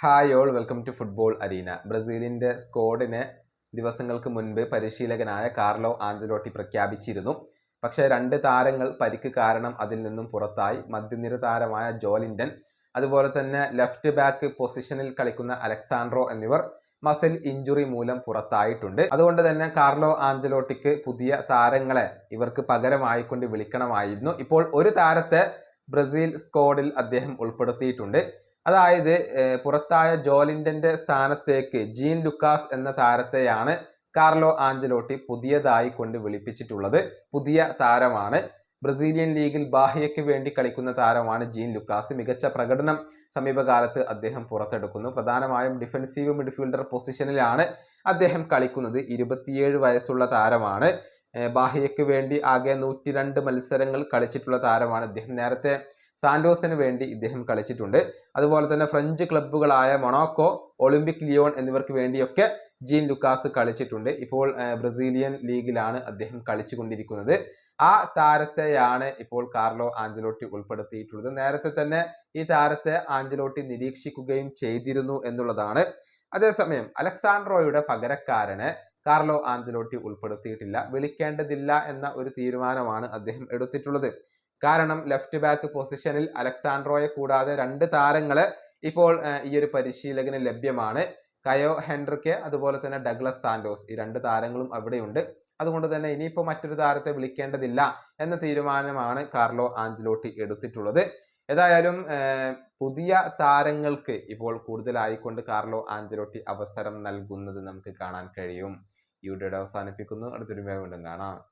Hi all welcome to football arena ബ്രസീലിന്റെ സ്ക്വാഡിനെ ദിവസങ്ങൾക്ക് മുൻപ് പരിശീലകനായ കാർലോ ആഞ്ചലോട്ടി പ്രഖ്യാപിച്ചിരുന്നു. പക്ഷേ രണ്ട് താരങ്ങൾ പരിക്ക് കാരണം അതിൽ നിന്നും പുറത്തായി. മധ്യനിര താരമായ ജോലിൻഡൻ അതുപോലെ തന്നെ ലെഫ്റ്റ് ബാക്ക് പൊസിഷനിൽ കളിക്കുന്ന അലക്സാൻഡ്രോ എന്നിവർ മസിൽ ഇഞ്ചുറി മൂലം പുറത്തായിട്ടുണ്ട്. അതുകൊണ്ട് തന്നെ കാർലോ ആഞ്ചലോട്ടിക്ക് പുതിയ താരങ്ങളെ ഇവർക്ക് പകരമായിക്കൊണ്ട് വിളിക്കണമായിരുന്നു. ഇപ്പോൾ ഒരു താരത്തെ ബ്രസീൽ സ്ക്വാഡിൽ അദ്ദേഹം ഉൾപ്പെടുത്തിയിട്ടുണ്ട്. അതായത് പുറത്തായ ജോലിൻഡന്റെ സ്ഥാനത്തേക്ക് ജീൻ ലുക്കാസ് എന്ന താരത്തെയാണ് കാർലോ ആഞ്ചലോട്ടി പുതിയതായി കൊണ്ട് വിളിപ്പിച്ചിട്ടുള്ളത്. പുതിയ താരമാണ്. ബ്രസീലിയൻ ലീഗിൽ ബാഹ്യയ്ക്ക് വേണ്ടി കളിക്കുന്ന താരമാണ് ജീൻ ലുക്കാസ്. മികച്ച പ്രകടനം സമീപകാലത്ത് അദ്ദേഹം പുറത്തെടുക്കുന്നു. പ്രധാനമായും ഡിഫൻസീവ് മിഡ്ഫീൽഡർ പൊസിഷനിലാണ് അദ്ദേഹം കളിക്കുന്നത്. ഇരുപത്തിയേഴ് വയസ്സുള്ള താരമാണ്. ബാഹ്യയ്ക്ക് വേണ്ടി ആകെ നൂറ്റി മത്സരങ്ങൾ കളിച്ചിട്ടുള്ള താരമാണ് അദ്ദേഹം. നേരത്തെ സാന്റോസിന് വേണ്ടി ഇദ്ദേഹം കളിച്ചിട്ടുണ്ട്. അതുപോലെ തന്നെ ഫ്രഞ്ച് ക്ലബ്ബുകളായ മൊണോക്കോ ഒളിമ്പിക് ലിയോൺ എന്നിവർക്ക് വേണ്ടിയൊക്കെ ജീൻ ലുക്കാസ് കളിച്ചിട്ടുണ്ട്. ഇപ്പോൾ ബ്രസീലിയൻ ലീഗിലാണ് അദ്ദേഹം കളിച്ചുകൊണ്ടിരിക്കുന്നത്. ആ താരത്തെയാണ് ഇപ്പോൾ കാർലോ ആഞ്ചലോട്ടി ഉൾപ്പെടുത്തിയിട്ടുള്ളത്. നേരത്തെ തന്നെ ഈ താരത്തെ ആഞ്ചലോട്ടി നിരീക്ഷിക്കുകയും ചെയ്തിരുന്നു എന്നുള്ളതാണ്. അതേസമയം അലക്സാൻഡ്രോയുടെ പകരക്കാരനെ കാർലോ ആഞ്ചലോട്ടി ഉൾപ്പെടുത്തിയിട്ടില്ല. വിളിക്കേണ്ടതില്ല എന്ന ഒരു തീരുമാനമാണ് അദ്ദേഹം എടുത്തിട്ടുള്ളത്. കാരണം ലെഫ്റ്റ് ബാക്ക് പൊസിഷനിൽ അലക്സാൻഡ്രോയെ കൂടാതെ രണ്ട് താരങ്ങൾ ഇപ്പോൾ ഈ ഒരു പരിശീലകന് ലഭ്യമാണ്. കയോ ഹെൻറിക്കെ അതുപോലെ തന്നെ ഡഗ്ലസ് സാന്റോസ്. ഈ രണ്ട് താരങ്ങളും അവിടെയുണ്ട്. അതുകൊണ്ട് തന്നെ ഇനിയിപ്പോൾ മറ്റൊരു താരത്തെ വിളിക്കേണ്ടതില്ല എന്ന തീരുമാനമാണ് കാർലോ ആഞ്ചലോട്ടി എടുത്തിട്ടുള്ളത്. ഏതായാലും പുതിയ താരങ്ങൾക്ക് ഇപ്പോൾ കൂടുതലായിക്കൊണ്ട് കാർലോ ആഞ്ചലോട്ടി അവസരം നൽകുന്നത് നമുക്ക് കാണാൻ കഴിയും. ഈ വീഡിയോയുടെ അവസാനിപ്പിക്കുന്നു. അടുത്തൊരു വീണ്ടും കാണാം.